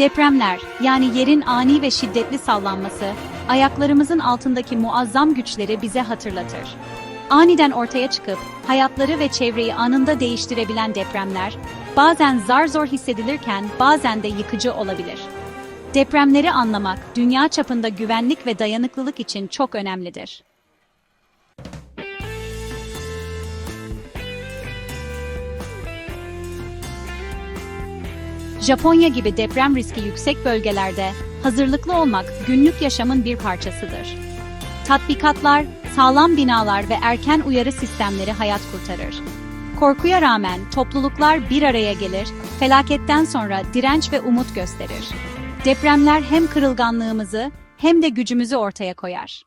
Depremler, yani yerin ani ve şiddetli sallanması, ayaklarımızın altındaki muazzam güçleri bize hatırlatır. Aniden ortaya çıkıp, hayatları ve çevreyi anında değiştirebilen depremler, bazen zar zor hissedilirken bazen de yıkıcı olabilir. Depremleri anlamak, dünya çapında güvenlik ve dayanıklılık için çok önemlidir. Japonya gibi deprem riski yüksek bölgelerde hazırlıklı olmak günlük yaşamın bir parçasıdır. Tatbikatlar, sağlam binalar ve erken uyarı sistemleri hayat kurtarır. Korkuya rağmen topluluklar bir araya gelir, felaketten sonra direnç ve umut gösterir. Depremler hem kırılganlığımızı hem de gücümüzü ortaya koyar.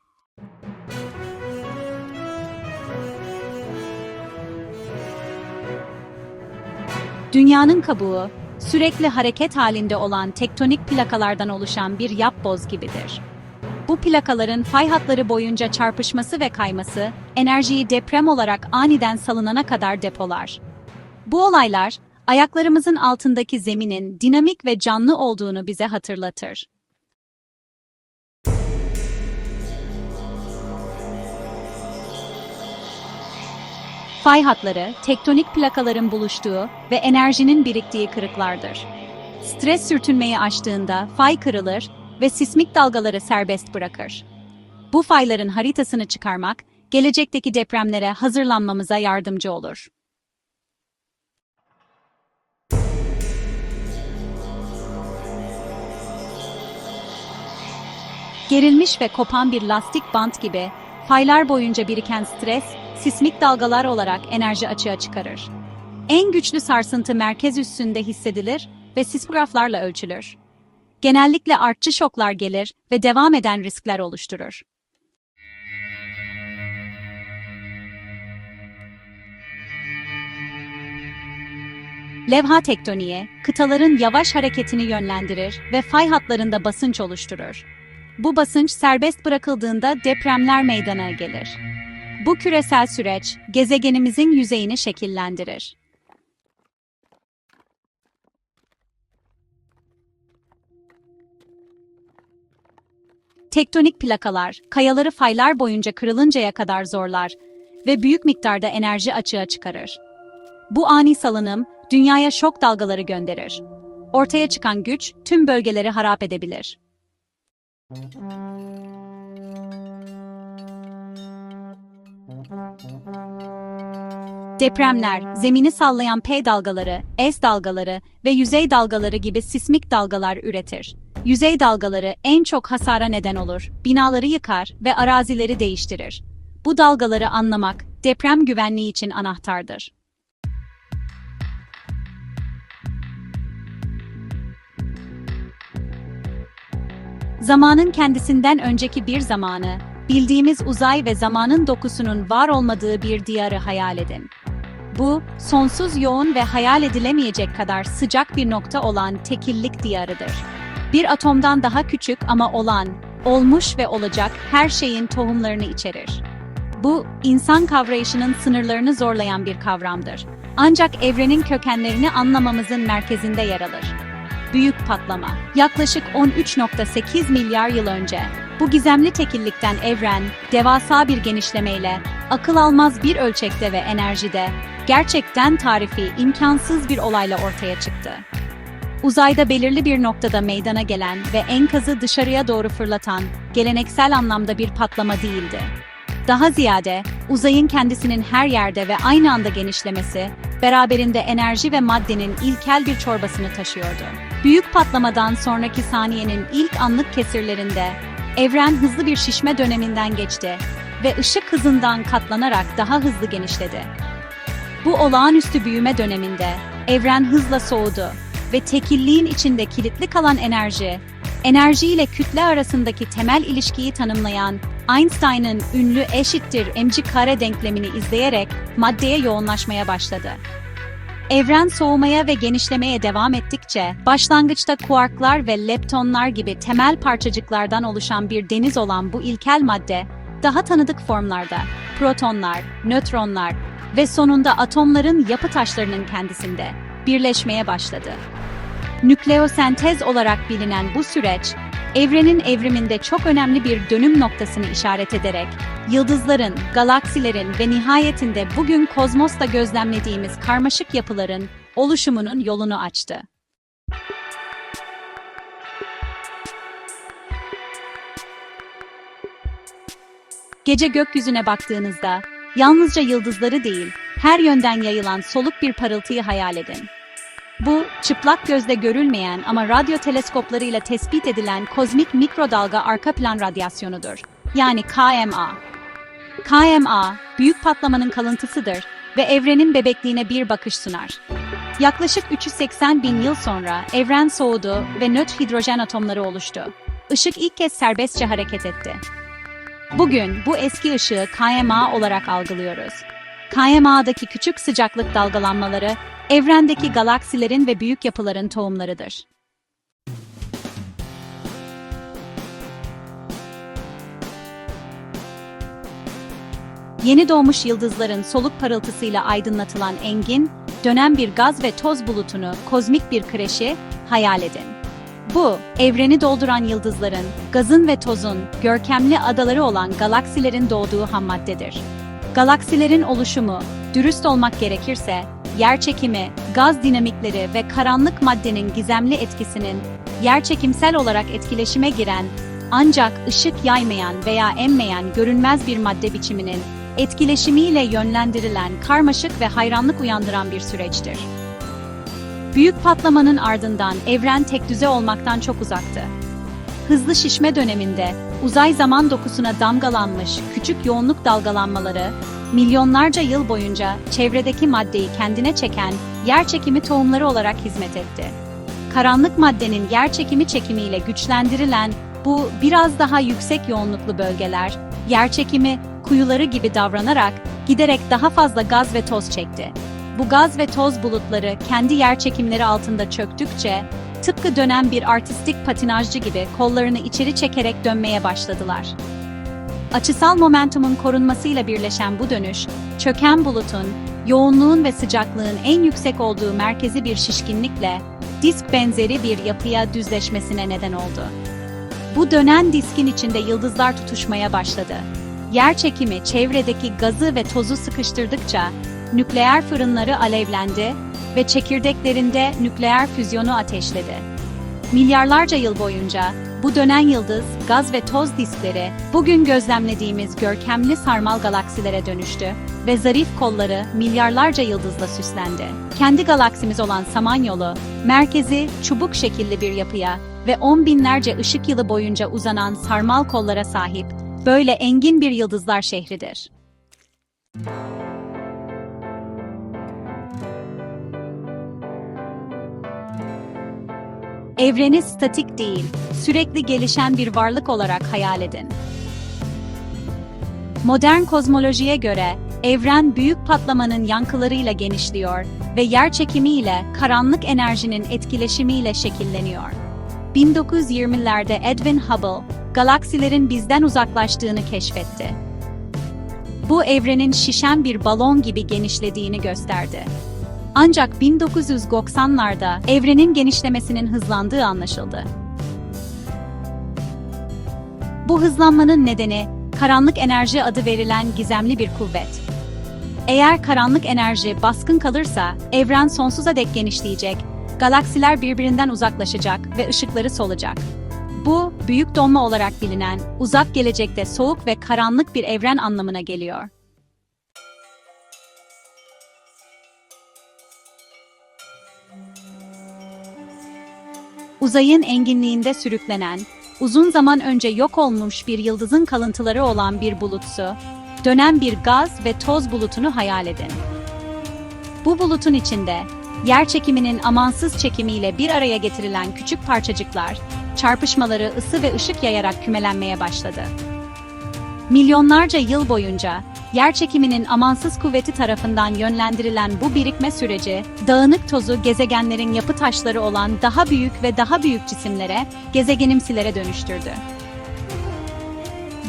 Dünyanın kabuğu, sürekli hareket halinde olan tektonik plakalardan oluşan bir yapboz gibidir. Bu plakaların fay hatları boyunca çarpışması ve kayması, enerjiyi deprem olarak aniden salınana kadar depolar. Bu olaylar, ayaklarımızın altındaki zeminin dinamik ve canlı olduğunu bize hatırlatır. Fay hatları, tektonik plakaların buluştuğu ve enerjinin biriktiği kırıklardır. Stres sürtünmeyi aştığında fay kırılır ve sismik dalgaları serbest bırakır. Bu fayların haritasını çıkarmak, gelecekteki depremlere hazırlanmamıza yardımcı olur. Gerilmiş ve kopan bir lastik bant gibi, faylar boyunca biriken stres, sismik dalgalar olarak enerji açığa çıkarır. En güçlü sarsıntı merkez üssünde hissedilir ve sismograflarla ölçülür. Genellikle artçı şoklar gelir ve devam eden riskler oluşturur. Levha tektoniği, kıtaların yavaş hareketini yönlendirir ve fay hatlarında basınç oluşturur. Bu basınç serbest bırakıldığında depremler meydana gelir. Bu küresel süreç, gezegenimizin yüzeyini şekillendirir. Tektonik plakalar, kayaları faylar boyunca kırılıncaya kadar zorlar ve büyük miktarda enerji açığa çıkarır. Bu ani salınım, dünyaya şok dalgaları gönderir. Ortaya çıkan güç, tüm bölgeleri harap edebilir. Depremler, zemini sallayan P dalgaları, S dalgaları ve yüzey dalgaları gibi sismik dalgalar üretir. Yüzey dalgaları en çok hasara neden olur, binaları yıkar ve arazileri değiştirir. Bu dalgaları anlamak, deprem güvenliği için anahtardır. Zamanın kendisinden önceki bir zamanı, bildiğimiz uzay ve zamanın dokusunun var olmadığı bir diyarı hayal edin. Bu, sonsuz yoğun ve hayal edilemeyecek kadar sıcak bir nokta olan tekillik diyarıdır. Bir atomdan daha küçük ama olan, olmuş ve olacak her şeyin tohumlarını içerir. Bu, insan kavrayışının sınırlarını zorlayan bir kavramdır. Ancak evrenin kökenlerini anlamamızın merkezinde yer alır. Büyük patlama. Yaklaşık 13.8 milyar yıl önce bu gizemli tekillikten evren, devasa bir genişlemeyle, akıl almaz bir ölçekte ve enerjide, gerçekten tarifi, imkansız bir olayla ortaya çıktı. Uzayda belirli bir noktada meydana gelen ve enkazı dışarıya doğru fırlatan, geleneksel anlamda bir patlama değildi. Daha ziyade, uzayın kendisinin her yerde ve aynı anda genişlemesi, beraberinde enerji ve maddenin ilkel bir çorbasını taşıyordu. Büyük patlamadan sonraki saniyenin ilk anlık kesirlerinde, evren hızlı bir şişme döneminden geçti ve ışık hızından katlanarak daha hızlı genişledi. Bu olağanüstü büyüme döneminde, evren hızla soğudu ve tekilliğin içinde kilitli kalan enerji, enerji ile kütle arasındaki temel ilişkiyi tanımlayan Einstein'ın ünlü eşittir mc kare denklemini izleyerek maddeye yoğunlaşmaya başladı. Evren soğumaya ve genişlemeye devam ettikçe, başlangıçta kuarklar ve leptonlar gibi temel parçacıklardan oluşan bir deniz olan bu ilkel madde, daha tanıdık formlarda, protonlar, nötronlar ve sonunda atomların yapı taşlarının kendisinde birleşmeye başladı. Nükleosentez olarak bilinen bu süreç, evrenin evriminde çok önemli bir dönüm noktasını işaret ederek, yıldızların, galaksilerin ve nihayetinde bugün kozmosta gözlemlediğimiz karmaşık yapıların oluşumunun yolunu açtı. Gece gökyüzüne baktığınızda, yalnızca yıldızları değil, her yönden yayılan soluk bir parıltıyı hayal edin. Bu, çıplak gözle görülmeyen ama radyo teleskoplarıyla tespit edilen kozmik mikrodalga arka plan radyasyonudur. Yani KMA. KMA, büyük patlamanın kalıntısıdır ve evrenin bebekliğine bir bakış sunar. Yaklaşık 380 bin yıl sonra evren soğudu ve nötr hidrojen atomları oluştu. Işık ilk kez serbestçe hareket etti. Bugün bu eski ışığı KMA olarak algılıyoruz. KMA'daki küçük sıcaklık dalgalanmaları, evrendeki galaksilerin ve büyük yapıların tohumlarıdır. Yeni doğmuş yıldızların soluk parıltısıyla aydınlatılan engin, dönen bir gaz ve toz bulutunu, kozmik bir kreşi hayal edin. Bu, evreni dolduran yıldızların, gazın ve tozun, görkemli adaları olan galaksilerin doğduğu hammaddedir. Galaksilerin oluşumu, dürüst olmak gerekirse, yerçekimi, gaz dinamikleri ve karanlık maddenin gizemli etkisinin, yerçekimsel olarak etkileşime giren, ancak ışık yaymayan veya emmeyen görünmez bir madde biçiminin, etkileşimiyle yönlendirilen karmaşık ve hayranlık uyandıran bir süreçtir. Büyük patlamanın ardından evren tek düze olmaktan çok uzaktı. Hızlı şişme döneminde uzay zaman dokusuna damgalanmış küçük yoğunluk dalgalanmaları, milyonlarca yıl boyunca çevredeki maddeyi kendine çeken yerçekimi tohumları olarak hizmet etti. Karanlık maddenin yerçekimi çekimiyle güçlendirilen bu biraz daha yüksek yoğunluklu bölgeler, yerçekimi kuyuları gibi davranarak giderek daha fazla gaz ve toz çekti. Bu gaz ve toz bulutları kendi yerçekimleri altında çöktükçe, tıpkı dönen bir artistik patinajcı gibi kollarını içeri çekerek dönmeye başladılar. Açısal momentumun korunmasıyla birleşen bu dönüş, çöken bulutun, yoğunluğun ve sıcaklığın en yüksek olduğu merkezi bir şişkinlikle, disk benzeri bir yapıya düzleşmesine neden oldu. Bu dönen diskin içinde yıldızlar tutuşmaya başladı. Yer çekimi çevredeki gazı ve tozu sıkıştırdıkça nükleer fırınları alevlendi ve çekirdeklerinde nükleer füzyonu ateşledi. Milyarlarca yıl boyunca bu dönen yıldız, gaz ve toz diskleri bugün gözlemlediğimiz görkemli sarmal galaksilere dönüştü ve zarif kolları milyarlarca yıldızla süslendi. Kendi galaksimiz olan Samanyolu, merkezi çubuk şekilli bir yapıya ve on binlerce ışık yılı boyunca uzanan sarmal kollara sahip böyle engin bir yıldızlar şehridir. Evreni statik değil, sürekli gelişen bir varlık olarak hayal edin. Modern kozmolojiye göre, evren büyük patlamanın yankılarıyla genişliyor ve yer çekimiyle karanlık enerjinin etkileşimiyle şekilleniyor. 1920'lerde Edwin Hubble, galaksilerin bizden uzaklaştığını keşfetti. Bu evrenin şişen bir balon gibi genişlediğini gösterdi. Ancak 1990'larda evrenin genişlemesinin hızlandığı anlaşıldı. Bu hızlanmanın nedeni karanlık enerji adı verilen gizemli bir kuvvet. Eğer karanlık enerji baskın kalırsa evren sonsuza dek genişleyecek, galaksiler birbirinden uzaklaşacak ve ışıkları solacak. Bu, büyük donma olarak bilinen, uzak gelecekte soğuk ve karanlık bir evren anlamına geliyor. Uzayın enginliğinde sürüklenen, uzun zaman önce yok olmuş bir yıldızın kalıntıları olan bir bulutsu, dönen bir gaz ve toz bulutunu hayal edin. Bu bulutun içinde, yer çekiminin amansız çekimiyle bir araya getirilen küçük parçacıklar, çarpışmaları ısı ve ışık yayarak kümelenmeye başladı. Milyonlarca yıl boyunca yer çekiminin amansız kuvveti tarafından yönlendirilen bu birikme süreci, dağınık tozu gezegenlerin yapı taşları olan daha büyük ve daha büyük cisimlere, gezegenimsilere dönüştürdü.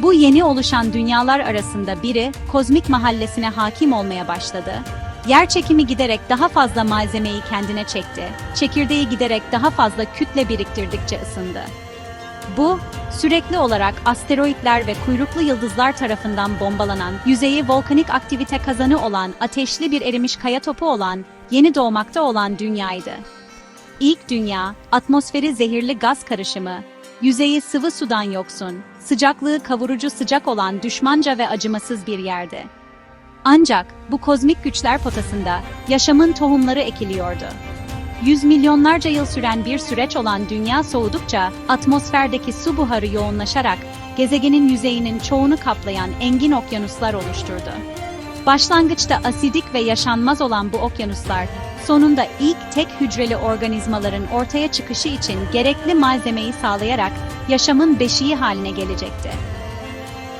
Bu yeni oluşan dünyalar arasında biri, kozmik mahallesine hakim olmaya başladı Yer çekimi giderek daha fazla malzemeyi kendine çekti. Çekirdeği giderek daha fazla kütle biriktirdikçe ısındı. Bu, sürekli olarak asteroitler ve kuyruklu yıldızlar tarafından bombalanan, yüzeyi volkanik aktivite kazanı olan, ateşli bir erimiş kaya topu olan, yeni doğmakta olan dünyaydı. İlk dünya, atmosferi zehirli gaz karışımı, yüzeyi sıvı sudan yoksun, sıcaklığı kavurucu sıcak olan düşmanca ve acımasız bir yerdi. Ancak bu kozmik güçler potasında yaşamın tohumları ekiliyordu. Yüz milyonlarca yıl süren bir süreç olan dünya soğudukça atmosferdeki su buharı yoğunlaşarak gezegenin yüzeyinin çoğunu kaplayan engin okyanuslar oluşturdu. Başlangıçta asidik ve yaşanmaz olan bu okyanuslar sonunda ilk tek hücreli organizmaların ortaya çıkışı için gerekli malzemeyi sağlayarak yaşamın beşiği haline gelecekti.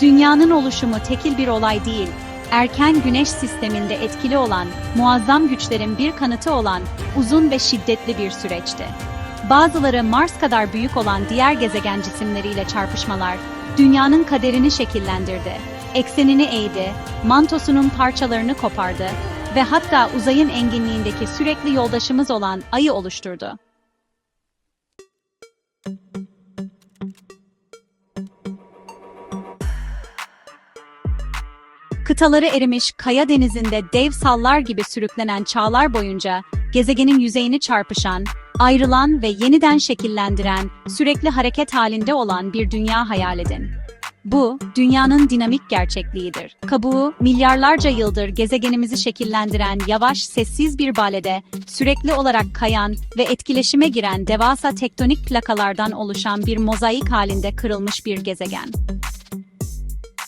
Dünyanın oluşumu tekil bir olay değil, erken güneş sisteminde etkili olan, muazzam güçlerin bir kanıtı olan uzun ve şiddetli bir süreçti. Bazıları Mars kadar büyük olan diğer gezegen cisimleriyle çarpışmalar, dünyanın kaderini şekillendirdi, eksenini eğdi, mantosunun parçalarını kopardı ve hatta uzayın enginliğindeki sürekli yoldaşımız olan Ay'ı oluşturdu. Kıtaları erimiş kaya denizinde dev sallar gibi sürüklenen çağlar boyunca gezegenin yüzeyini çarpışan, ayrılan ve yeniden şekillendiren, sürekli hareket halinde olan bir dünya hayal edin. Bu, dünyanın dinamik gerçekliğidir. Kabuğu, milyarlarca yıldır gezegenimizi şekillendiren yavaş, sessiz bir balede, sürekli olarak kayan ve etkileşime giren devasa tektonik plakalardan oluşan bir mozaik halinde kırılmış bir gezegen.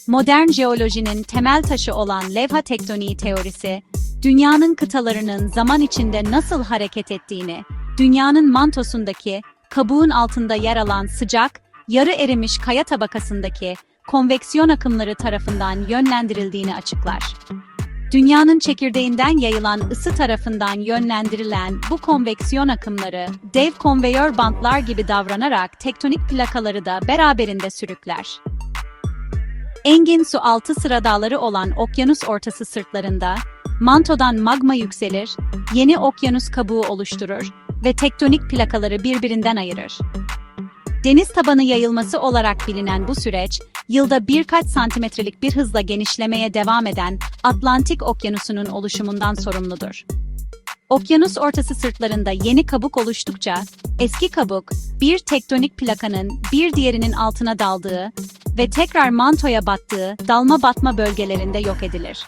Modern jeolojinin temel taşı olan levha tektoniği teorisi, dünyanın kıtalarının zaman içinde nasıl hareket ettiğini, dünyanın mantosundaki, kabuğun altında yer alan sıcak, yarı erimiş kaya tabakasındaki konveksiyon akımları tarafından yönlendirildiğini açıklar. Dünyanın çekirdeğinden yayılan ısı tarafından yönlendirilen bu konveksiyon akımları, dev konveyör bantlar gibi davranarak tektonik plakaları da beraberinde sürükler. Engin su altı sıra dağları olan okyanus ortası sırtlarında, mantodan magma yükselir, yeni okyanus kabuğu oluşturur ve tektonik plakaları birbirinden ayırır. Deniz tabanı yayılması olarak bilinen bu süreç, yılda birkaç santimetrelik bir hızla genişlemeye devam eden Atlantik Okyanusu'nun oluşumundan sorumludur. Okyanus ortası sırtlarında yeni kabuk oluştukça, eski kabuk, bir tektonik plakanın bir diğerinin altına daldığı ve tekrar mantoya battığı dalma batma bölgelerinde yok edilir.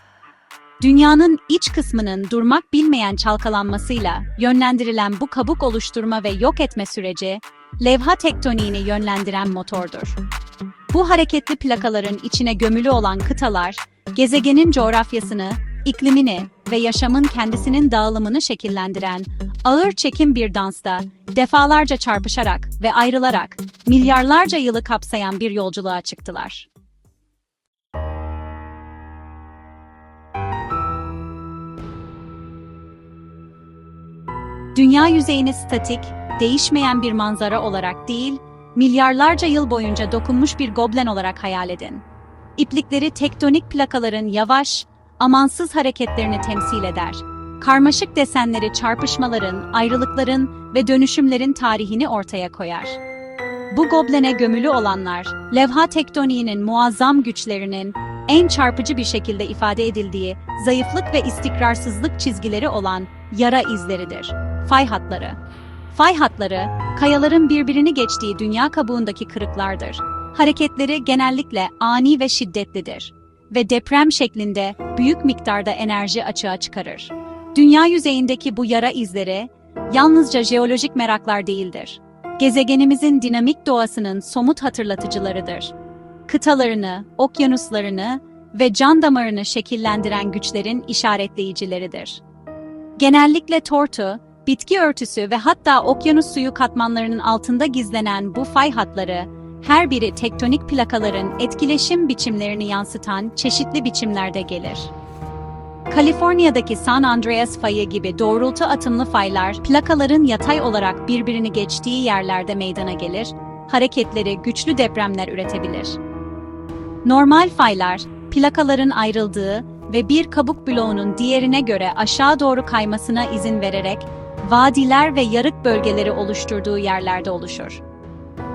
Dünyanın iç kısmının durmak bilmeyen çalkalanmasıyla yönlendirilen bu kabuk oluşturma ve yok etme süreci, levha tektoniğini yönlendiren motordur. Bu hareketli plakaların içine gömülü olan kıtalar, gezegenin coğrafyasını, iklimini ve yaşamın kendisinin dağılımını şekillendiren ağır çekim bir dansta defalarca çarpışarak ve ayrılarak milyarlarca yılı kapsayan bir yolculuğa çıktılar. Dünya yüzeyini statik, değişmeyen bir manzara olarak değil, milyarlarca yıl boyunca dokunmuş bir goblen olarak hayal edin. İplikleri tektonik plakaların yavaş, amansız hareketlerini temsil eder. Karmaşık desenleri çarpışmaların, ayrılıkların ve dönüşümlerin tarihini ortaya koyar. Bu goblene gömülü olanlar, levha tektoniğinin muazzam güçlerinin en çarpıcı bir şekilde ifade edildiği zayıflık ve istikrarsızlık çizgileri olan yara izleridir. Fay hatları. Fay hatları, kayaların birbirini geçtiği dünya kabuğundaki kırıklardır. Hareketleri genellikle ani ve şiddetlidir ve deprem şeklinde büyük miktarda enerji açığa çıkarır. Dünya yüzeyindeki bu yara izleri yalnızca jeolojik meraklar değildir. Gezegenimizin dinamik doğasının somut hatırlatıcılarıdır. Kıtalarını, okyanuslarını ve can damarını şekillendiren güçlerin işaretleyicileridir. Genellikle tortu, bitki örtüsü ve hatta okyanus suyu katmanlarının altında gizlenen bu fay hatları, her biri tektonik plakaların etkileşim biçimlerini yansıtan çeşitli biçimlerde gelir. Kaliforniya'daki San Andreas fayı gibi doğrultu atımlı faylar, plakaların yatay olarak birbirini geçtiği yerlerde meydana gelir, hareketleri güçlü depremler üretebilir. Normal faylar, plakaların ayrıldığı ve bir kabuk bloğunun diğerine göre aşağı doğru kaymasına izin vererek vadiler ve yarık bölgeleri oluşturduğu yerlerde oluşur.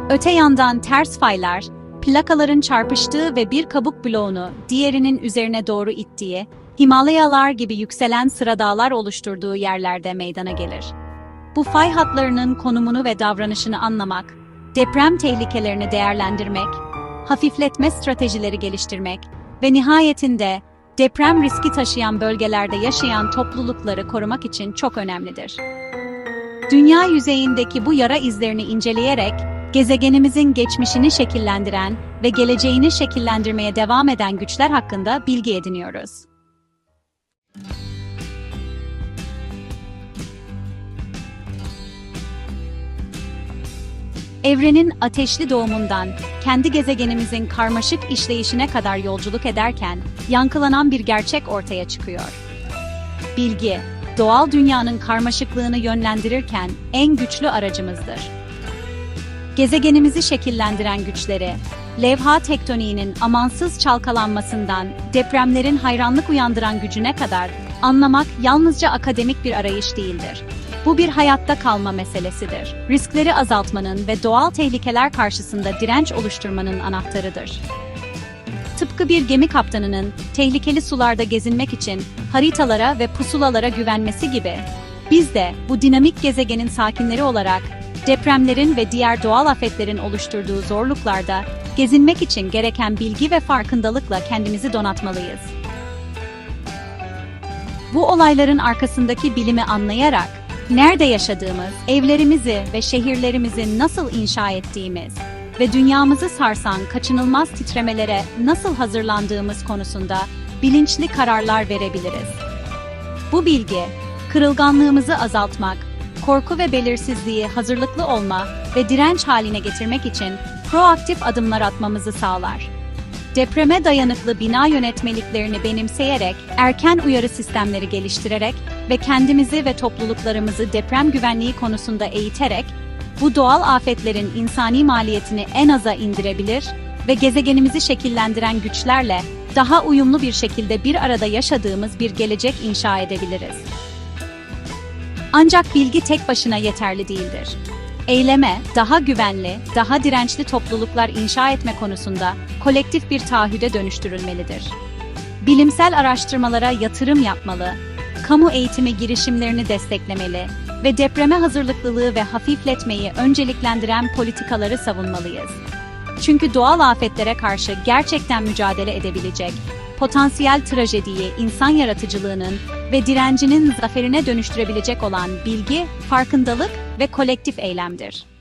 Öte yandan ters faylar, plakaların çarpıştığı ve bir kabuk bloğunu diğerinin üzerine doğru ittiği, Himalayalar gibi yükselen sıradağlar oluşturduğu yerlerde meydana gelir. Bu fay hatlarının konumunu ve davranışını anlamak, deprem tehlikelerini değerlendirmek, hafifletme stratejileri geliştirmek ve nihayetinde deprem riski taşıyan bölgelerde yaşayan toplulukları korumak için çok önemlidir. Dünya yüzeyindeki bu yara izlerini inceleyerek gezegenimizin geçmişini şekillendiren ve geleceğini şekillendirmeye devam eden güçler hakkında bilgi ediniyoruz. Evrenin ateşli doğumundan kendi gezegenimizin karmaşık işleyişine kadar yolculuk ederken yankılanan bir gerçek ortaya çıkıyor. Bilgi, doğal dünyanın karmaşıklığını yönlendirirken en güçlü aracımızdır. Gezegenimizi şekillendiren güçleri, levha tektoniğinin amansız çalkalanmasından depremlerin hayranlık uyandıran gücüne kadar anlamak yalnızca akademik bir arayış değildir. Bu bir hayatta kalma meselesidir. Riskleri azaltmanın ve doğal tehlikeler karşısında direnç oluşturmanın anahtarıdır. Tıpkı bir gemi kaptanının tehlikeli sularda gezinmek için haritalara ve pusulalara güvenmesi gibi, biz de bu dinamik gezegenin sakinleri olarak depremlerin ve diğer doğal afetlerin oluşturduğu zorluklarda gezinmek için gereken bilgi ve farkındalıkla kendimizi donatmalıyız. Bu olayların arkasındaki bilimi anlayarak nerede yaşadığımız, evlerimizi ve şehirlerimizi nasıl inşa ettiğimiz ve dünyamızı sarsan kaçınılmaz titremelere nasıl hazırlandığımız konusunda bilinçli kararlar verebiliriz. Bu bilgi, kırılganlığımızı azaltmak, korku ve belirsizliği hazırlıklı olma ve direnç haline getirmek için proaktif adımlar atmamızı sağlar. Depreme dayanıklı bina yönetmeliklerini benimseyerek, erken uyarı sistemleri geliştirerek ve kendimizi ve topluluklarımızı deprem güvenliği konusunda eğiterek, bu doğal afetlerin insani maliyetini en aza indirebilir ve gezegenimizi şekillendiren güçlerle daha uyumlu bir şekilde bir arada yaşadığımız bir gelecek inşa edebiliriz. Ancak bilgi tek başına yeterli değildir. Eyleme, daha güvenli, daha dirençli topluluklar inşa etme konusunda kolektif bir taahhüde dönüştürülmelidir. Bilimsel araştırmalara yatırım yapmalı, kamu eğitimi girişimlerini desteklemeli ve depreme hazırlıklılığı ve hafifletmeyi önceliklendiren politikaları savunmalıyız. Çünkü doğal afetlere karşı gerçekten mücadele edebilecek, potansiyel trajediyi insan yaratıcılığının ve direncinin zaferine dönüştürebilecek olan bilgi, farkındalık ve kolektif eylemdir.